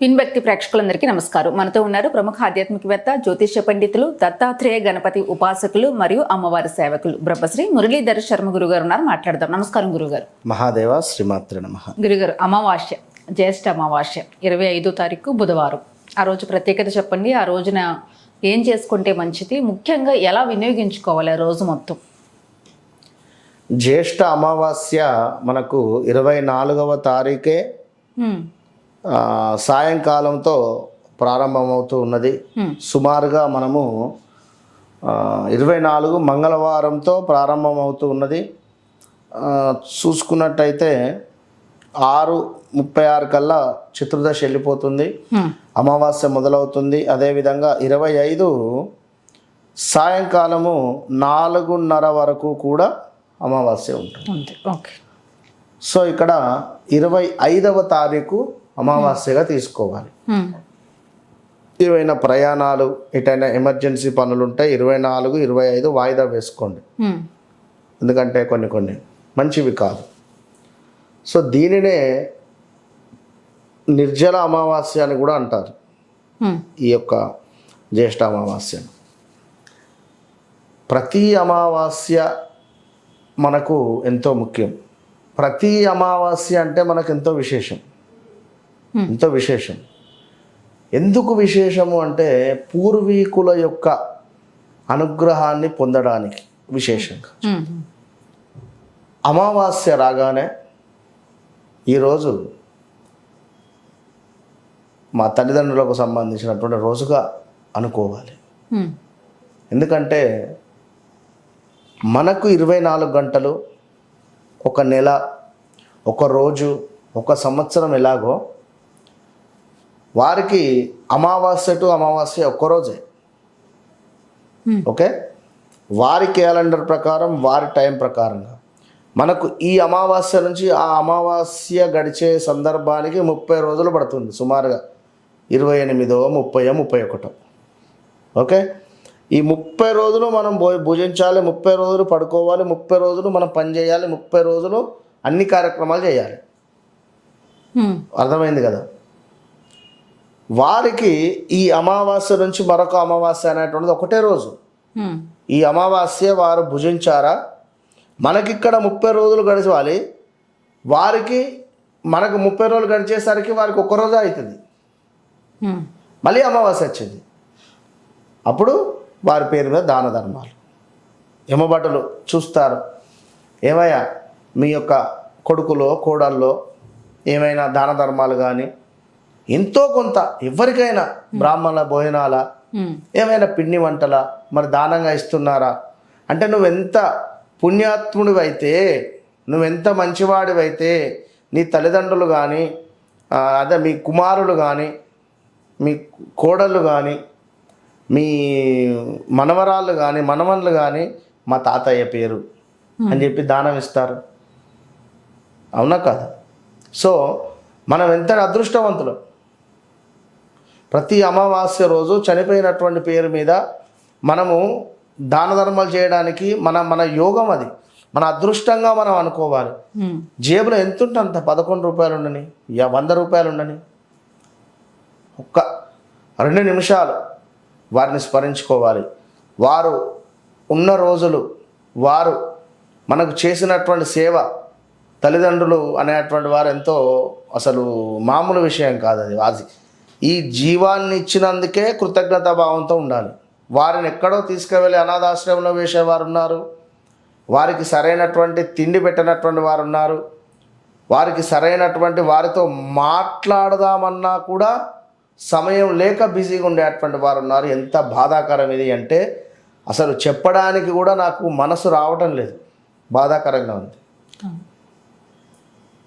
Pin వ్యక్తి ప్రేక్షకులందరికీ నమస్కారం. మనతో ఉన్నారు ప్రముఖ ఆధ్యాత్మికవేత్త జ్యోతిష్య పండితులు దత్తాత్రేయ గణపతి ఉపాసకులు మరియు అమ్మవారి సేవకులు బ్రహ్మశ్రీ మురళీధర శర్మ గురుగారు ఉన్నారు. మాట్లాడదాం. నమస్కారం గురుగారు. మహాదేవ శ్రీమాత్ర నమ. గురుగారు అమావాస్య జ్యేష్ఠ అమావాస్య ఇరవై ఐదో తారీఖు బుధవారం. ఆ రోజు ప్రత్యేకత చెప్పండి. ఆ రోజున ఏం చేసుకుంటే మంచిది? ముఖ్యంగా ఎలా వినియోగించుకోవాలి ఆ రోజు మొత్తం? జ్యేష్ఠ అమావాస్య మనకు ఇరవై నాలుగవ తారీఖే సాయంకాలంతో ప్రారంభమవుతూ ఉన్నది. సుమారుగా మనము ఇరవై నాలుగు మంగళవారంతో ప్రారంభమవుతూ ఉన్నది. చూసుకున్నట్టయితే ఆరు ముప్పై ఆరు కల్లా చతుర్దశి వెళ్ళిపోతుంది. అమావాస్య మొదలవుతుంది. అదేవిధంగా ఇరవై ఐదు సాయంకాలము నాలుగున్నర వరకు కూడా అమావాస్య ఉంటుంది. సో ఇక్కడ ఇరవై ఐదవ తారీఖు అమావాస్యగా తీసుకోవాలి. ఏవైనా ప్రయాణాలు ఎటైనా ఎమర్జెన్సీ పనులు ఉంటే ఇరవై నాలుగు ఇరవై ఐదు వాయిదా వేసుకోండి. ఎందుకంటే కొన్ని కొన్ని మంచివి కాదు. సో దీనినే నిర్జల అమావాస్య అని కూడా అంటారు. ఈ యొక్క జ్యేష్ఠ అమావాస్య. ప్రతి అమావాస్య మనకు ఎంతో ముఖ్యం. ప్రతి అమావాస్య అంటే మనకు ఎంతో విశేషం. ఎంతో విశేషం. ఎందుకు విశేషము అంటే పూర్వీకుల యొక్క అనుగ్రహాన్ని పొందడానికి విశేషంగా. అమావాస్య రాగానే ఈరోజు మా తల్లిదండ్రులకు సంబంధించినటువంటి రోజుగా అనుకోవాలి. ఎందుకంటే మనకు ఇరవై నాలుగు గంటలు ఒక నెల ఒక రోజు ఒక సంవత్సరం ఎలాగో వారికి అమావాస్య టు అమావాస్య ఒక్కరోజే. ఓకే? వారి క్యాలెండర్ ప్రకారం వారి టైం ప్రకారంగా. మనకు ఈ అమావాస్య నుంచి ఆ అమావాస్య గడిచే సందర్భానికి ముప్పై రోజులు పడుతుంది సుమారుగా. ఇరవై ఎనిమిదో ముప్పై ముప్పై ఒకటో. ఓకే? ఈ ముప్పై రోజులు మనం భో భుజించాలి ముప్పై రోజులు పడుకోవాలి ముప్పై రోజులు మనం పని చేయాలి ముప్పై రోజులు అన్ని కార్యక్రమాలు చేయాలి. అర్థమైంది కదా? వారికి ఈ అమావాస్య నుంచి మరొక అమావాస్య అనేటువంటిది ఒకటే రోజు. ఈ అమావాస్య వారు భుజించారా? మనకిక్కడ ముప్పై రోజులు గడిచాలి. వారికి మనకు ముప్పై రోజులు గడిచేసరికి వారికి ఒక్క రోజు అవుతుంది మళ్ళీ అమావాస్య వచ్చింది. అప్పుడు వారి పేరు మీద దాన ధర్మాలు. యమభటులు చూస్తారు. ఏమయ్యా? మీ యొక్క కొడుకులో కోడల్లో ఏమైనా దాన ధర్మాలు కానీ ఎంతో కొంత ఎవరికైనా బ్రాహ్మణుల భోజనాల ఏమైనా పిండి వంటల మరి దానంగా ఇస్తున్నారా? అంటే నువ్వెంత పుణ్యాత్ముడివైతే నువ్వెంత మంచివాడివైతే నీ తల్లిదండ్రులు కానీ అదే మీ కుమారులు కానీ మీ కోడళ్ళు కానీ మీ మనవరాళ్ళు కానీ మనవన్లు కానీ మా తాతయ్య పేరు అని చెప్పి దానం ఇస్తారు. అవునా కాదా? సో మనం ఎంత అదృష్టవంతులు. ప్రతి అమావాస్య రోజు చనిపోయినటువంటి పేరు మీద మనము దాన ధర్మాలు చేయడానికి మన మన యోగం అది. మన అదృష్టంగా మనం అనుకోవాలి. జేబులో ఎంత ఉంటే అంత పదకొండు రూపాయలు ఉండని యా వంద రూపాయలు ఉండని. ఒక్క రెండు నిమిషాలు వారిని స్మరించుకోవాలి. వారు ఉన్న రోజులు వారు మనకు చేసినటువంటి సేవ తల్లిదండ్రులు అనేటువంటి వారు ఎంతో అసలు మామూలు విషయం కాదు అది అది ఈ జీవాన్ని ఇచ్చినందుకే కృతజ్ఞతా భావంతో ఉండాలి. వారిని ఎక్కడో తీసుకువెళ్ళి అనాథాశ్రమంలో వేసేవారు ఉన్నారు వారికి సరైనటువంటి తిండి పెట్టినటువంటి వారు ఉన్నారు వారికి సరైనటువంటి వారితో మాట్లాడదామన్నా కూడా సమయం లేక బిజీగా ఉండేటువంటి వారు ఉన్నారు ఎంత బాధాకరం ఇది అంటే అసలు చెప్పడానికి కూడా నాకు మనసు రావటం లేదు. బాధాకరంగా ఉంది.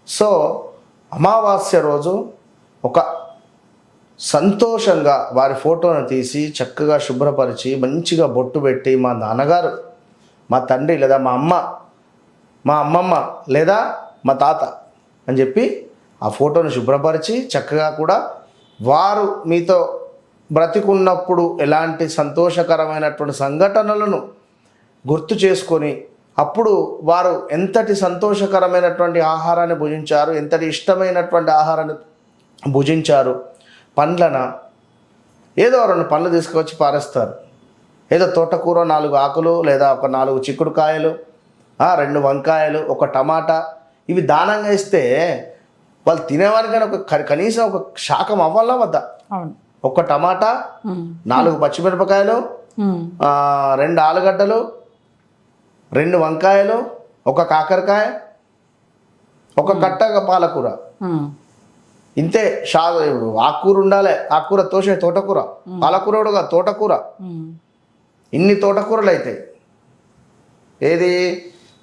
సో అమావాస్య రోజు ఒక సంతోషంగా వారి ఫోటోను తీసి చక్కగా శుభ్రపరిచి మంచిగా బొట్టు పెట్టి మా నాన్నగారు మా తండ్రి లేదా మా అమ్మ మా అమ్మమ్మ లేదా మా తాత అని చెప్పి ఆ ఫోటోను శుభ్రపరిచి చక్కగా కూడా వారు మీతో బ్రతికున్నప్పుడు ఎలాంటి సంతోషకరమైనటువంటి సంఘటనలను గుర్తు చేసుకొని అప్పుడు వారు ఎంతటి సంతోషకరమైనటువంటి ఆహారాన్ని భుజించారు ఎంతటి ఇష్టమైనటువంటి ఆహారాన్ని భుజించారు పండ్లన ఏదో రెండు పండ్లు తీసుకొచ్చి పారేస్తారు. ఏదో తోటకూర నాలుగు ఆకులు లేదా ఒక నాలుగు చిక్కుడుకాయలు రెండు వంకాయలు ఒక టమాటా ఇవి దానంగా ఇస్తే వాళ్ళు తినేవారికైనా ఒక కనీసం ఒక శాఖం అవ్వాలా వద్దా? ఒక టమాటా నాలుగు పచ్చిమిరపకాయలు రెండు ఆలుగడ్డలు రెండు వంకాయలు ఒక కాకరకాయ ఒక కట్ట పాలకూర. ఇంతే షా ఆకుకూర ఉండాలి. ఆకుకూర తోసే తోటకూర. పాలకూర కూడా తోటకూర. ఇన్ని తోటకూరలు అవుతాయి ఏది?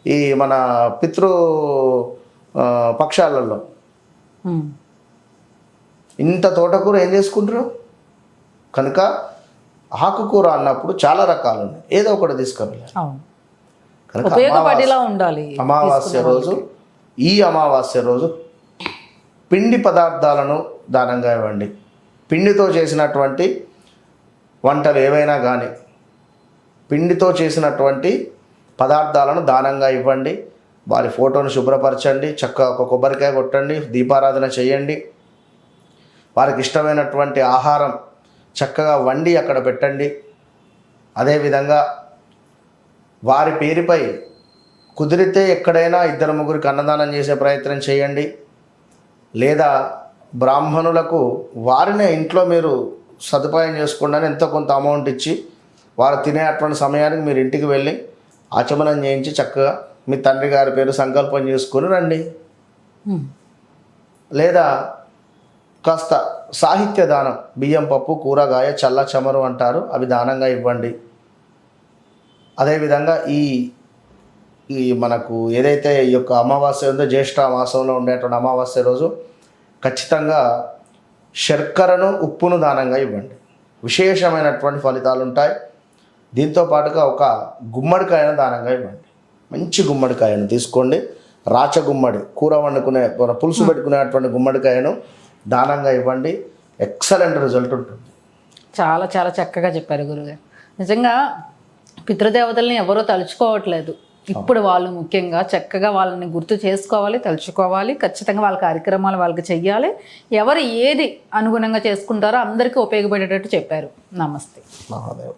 ఈ మన పితృ పక్షాలలో. ఇంత తోటకూర ఏం చేసుకుంటారు? కనుక ఆకుకూర అన్నప్పుడు చాలా రకాలు ఉన్నాయి. ఏదో ఒకటి తీసుకెళ్ళాలి అవును. కనుక అమావాస్య రోజు ఈ అమావాస్య రోజు పిండి పదార్థాలను దానంగా ఇవ్వండి. పిండితో చేసినటువంటి వంటలు ఏవైనా కానీ పిండితో చేసినటువంటి పదార్థాలను దానంగా ఇవ్వండి. వారి ఫోటోను శుభ్రపరచండి చక్కగా ఒక కొబ్బరికాయ కొట్టండి దీపారాధన చేయండి. వారికి ఇష్టమైనటువంటి ఆహారం చక్కగా వండి అక్కడ పెట్టండి. అదేవిధంగా వారి పేరుపై కుదిరితే ఎక్కడైనా ఇద్దరు ముగ్గురికి అన్నదానం చేసే ప్రయత్నం చేయండి. లేదా బ్రాహ్మణులకు వారినే ఇంట్లో మీరు సదుపాయం చేసుకోండి ఎంతో కొంత అమౌంట్ ఇచ్చి వారు తినే అటువంటి సమయానికి మీరు ఇంటికి వెళ్ళి ఆచమనం చేయించి చక్కగా మీ తండ్రి గారి పేరు సంకల్పం చేసుకొని రండి. లేదా కాస్త సాహిత్య దానం బియ్యం పప్పు కూరగాయ చల్ల చమరు అంటారు అవి దానంగా ఇవ్వండి. అదేవిధంగా ఈ ఈ మనకు ఏదైతే ఈ యొక్క అమావాస్య ఉందో జ్యేష్ఠ మాసంలో ఉండేటువంటి అమావాస్య రోజు ఖచ్చితంగా శర్కరను ఉప్పును దానంగా ఇవ్వండి. విశేషమైనటువంటి ఫలితాలు ఉంటాయి. దీంతో పాటుగా ఒక గుమ్మడికాయను దానంగా ఇవ్వండి. మంచి గుమ్మడికాయను తీసుకోండి. రాచ గుమ్మడి కూర వండుకునే పులుసు పెట్టుకునేటువంటి గుమ్మడికాయను దానంగా ఇవ్వండి. ఎక్సలెంట్ రిజల్ట్ ఉంటుంది. చాలా చాలా చక్కగా చెప్పారు గురుగారు. నిజంగా పితృదేవతల్ని ఎవరో తలుచుకోవట్లేదు. ఇప్పుడు వాళ్ళు ముఖ్యంగా చక్కగా వాళ్ళని గుర్తు చేసుకోవాలి తలుచుకోవాలి ఖచ్చితంగా వాళ్ళ కార్యక్రమాలు వాళ్ళకి చెయ్యాలి. ఎవరు ఏది అనుగుణంగా చేసుకుంటారో అందరికీ ఉపయోగపడేటట్టు చెప్పారు. నమస్తే. మహాదేవ.